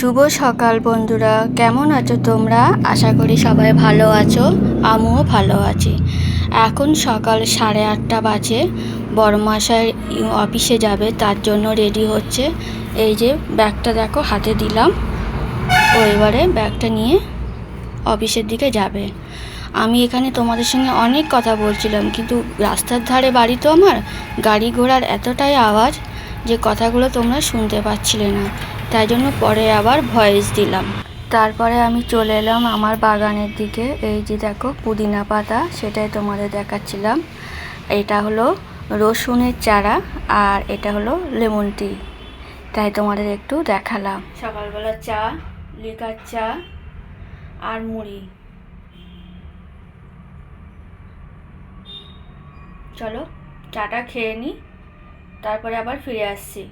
শুভ সকাল বন্ধুরা। কেমন আছো তোমরা? আশা করি সবাই ভালো আছো, আমিও ভালো আছি। এখন সকাল সাড়ে আটটা বাজে। বড়মাসায় অফিসে যাবে, তার জন্য রেডি হচ্ছে। এই যে ব্যাগটা দেখো, হাতে দিলাম। ও এবারে ব্যাগটা নিয়ে অফিসের দিকে যাবে। আমি এখানে তোমাদের সঙ্গে অনেক কথা বলছিলাম, কিন্তু রাস্তার ধারে বাড়ি তো আমার। গাড়ি ঘোড়ার এতটাই আওয়াজ যে কথাগুলো তোমরা শুনতে পাচ্ছিলে না। তাই জন্য পরে আবার ভয়েস দিলাম। তারপরে আমি চলে এলাম আমার বাগানের দিকে। এই যে দেখো পুদিনা পাতা, সেটাই তোমাদের দেখাচ্ছিলাম। এটা হলো রসুনের চারা আর এটা হলো লেমন টি। তাই তোমাদের একটু দেখালাম। সকালবেলা চা, লিকার চা আর মুড়ি। চলো, চাটা খেয়ে নিই তারপরে আবার ফিরে আসছি।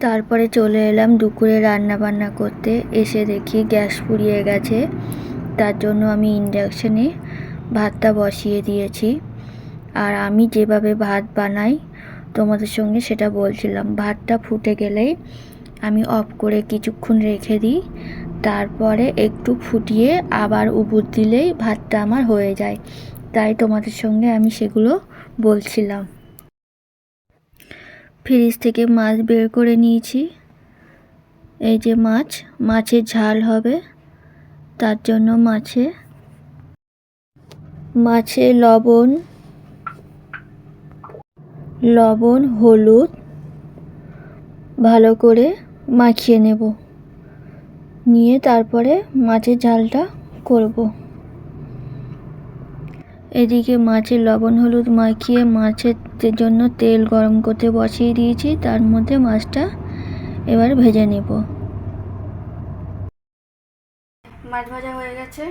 তারপরে চলে এলাম দুপুরে রান্না বান্না করতে। এসে দেখি গ্যাস ফুরিয়ে গেছে। তার জন্য আমি ইন্ডাকশানে ভাতটা বসিয়ে দিয়েছি। আর আমি যেভাবে ভাত বানাই, তোমাদের সঙ্গে সেটা বলছিলাম। ভাতটা ফুটে গেলেই আমি অফ করে কিছুক্ষণ রেখে দিই। তারপরে একটু ফুটিয়ে আবার উবুর দিলেই ভাতটা আমার হয়ে যায়। তাই তোমাদের সঙ্গে আমি সেগুলো বলছিলাম। ফ্রিজ থেকে মাছ বের করে নিয়েছি। এই যে মাছ, মাছের ঝাল হবে, তার জন্য মাছে মাছে লবণ লবণ, হলুদ, ভালো করে মাখিয়ে নেব। নিয়ে তারপরে মাছের ঝালটা করব। এদিকে মাছের লবণ হলুদ মাখিয়ে মাছের জন্য তেল গরম করতে বসিয়ে দিয়েছি। তার মধ্যে মাছটা এবার ভেজে নেব। মাছ ভাজা হয়ে গেছে।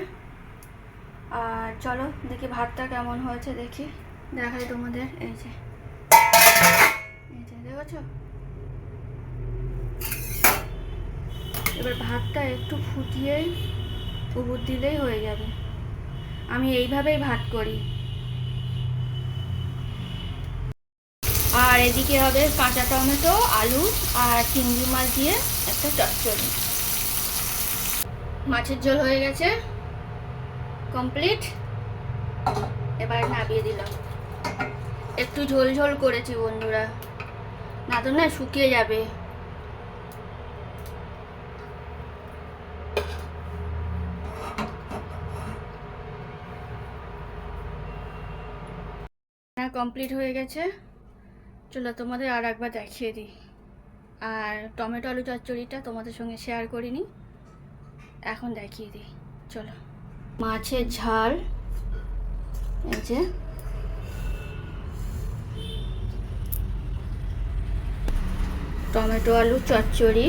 আর চলো দেখি ভাতটা কেমন হয়েছে দেখি। দেখাই তোমাদের, এই যে। দেখেছ? এবার ভাতটা একটু ফুটিয়েই উপর দিলেই হয়ে যাবে। আমি এইভাবেই ভাত করি। আর এদিকে হবে কাঁচা টমেটো, আলু আর চিংড়ি মাছ দিয়ে একটা চচ্চড়ি। মাছের ঝোল হয়ে গেছে। কমপ্লিট। এবার নামিয়ে দিলাম। একটু ঝোল ঝোল করেছি বন্ধুরা। না তো না শুকিয়ে যাবে। রান্না কমপ্লিট হয়ে গেছে। চলো তোমাদের আর একবার দেখিয়ে দিই। আর টমেটো আলু চচ্চড়িটা তোমাদের সঙ্গে শেয়ার করিনি। এখন দেখিয়ে দিই। চলো। মাছের ঝাল। এই যে। টমেটো আলু চচ্চড়ি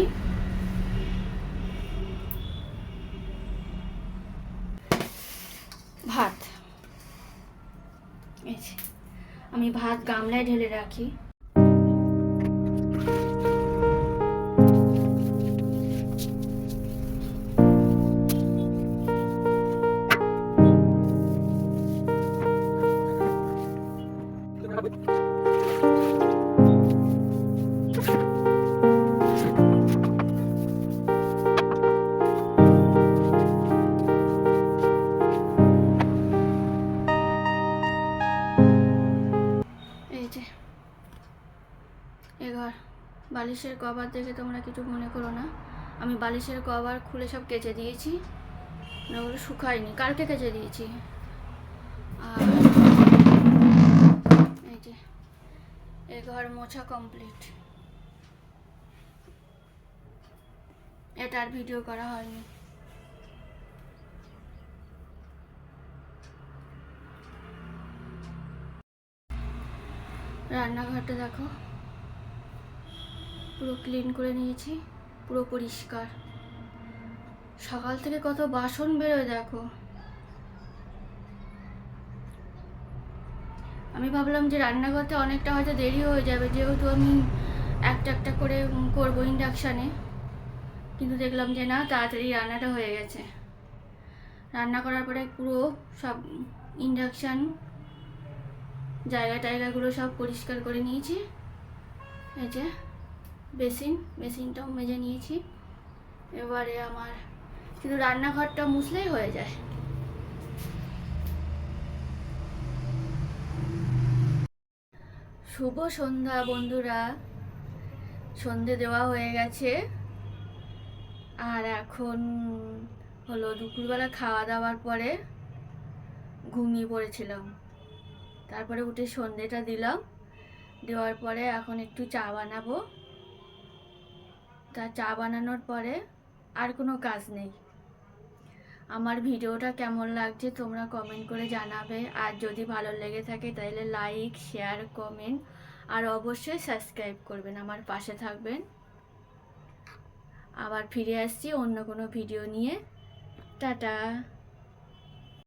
ভাত এই যে আমি ভাত গামলায় ঢেলে রাখি। এই বালিশের কভার দেখে তোমরা কিছু মনে করো না। আমি বালিশের কভার খুলে সব কেচে দিয়েছি। মানে ওগুলো শুকায়নি। কালকে কেচে দিয়েছি। আর এই যে, এ ঘর মোছা কমপ্লিট এটার ভিডিও করা হয়নি। রান্নাঘরটা দেখো। পুরো ক্লিন করে নিয়েছি, পুরো পরিষ্কার। সকাল থেকে কত বাসন বেরোয় দেখো। আমি ভাবলাম যে রান্না করতে অনেকটা হয়তো দেরি হয়ে যাবে, যেহেতু আমি একটা একটা করে করব ইন্ডাকশানে কিন্তু দেখলাম যে না, তাড়াতাড়ি রান্নাটা হয়ে গেছে। রান্না করার পরে পুরো সব ইন্ডাকশান জায়গা টায়গাগুলো সব পরিষ্কার করে নিয়েছি। এই যে বেসিন, বেসিনটাও মেজে নিয়েছি। এবারে আমার শুধু রান্নাঘরটা মুছলেই হয়ে যায়। শুভ সন্ধ্যা বন্ধুরা। সন্ধে দেওয়া হয়ে গেছে। আর এখন হলো দুপুরবেলা খাওয়া দাওয়ার পরে ঘুমিয়ে পড়েছিলাম। তারপরে উঠে সন্ধেটা দিলাম। দেওয়ার পরে এখন একটু চা বানাবো। তা চা বানানোর পরে আর কোনো কাজ নেই। আমার ভিডিওটা কেমন লাগছে তোমরা কমেন্ট করে জানাবে। আর যদি ভালো লেগে থাকে তাহলে লাইক শেয়ার কমেন্ট আর অবশ্যই সাবস্ক্রাইব করবেন, আমার পাশে থাকবেন। আবার ফিরে আসছি অন্য কোনো ভিডিও নিয়ে। টাটা!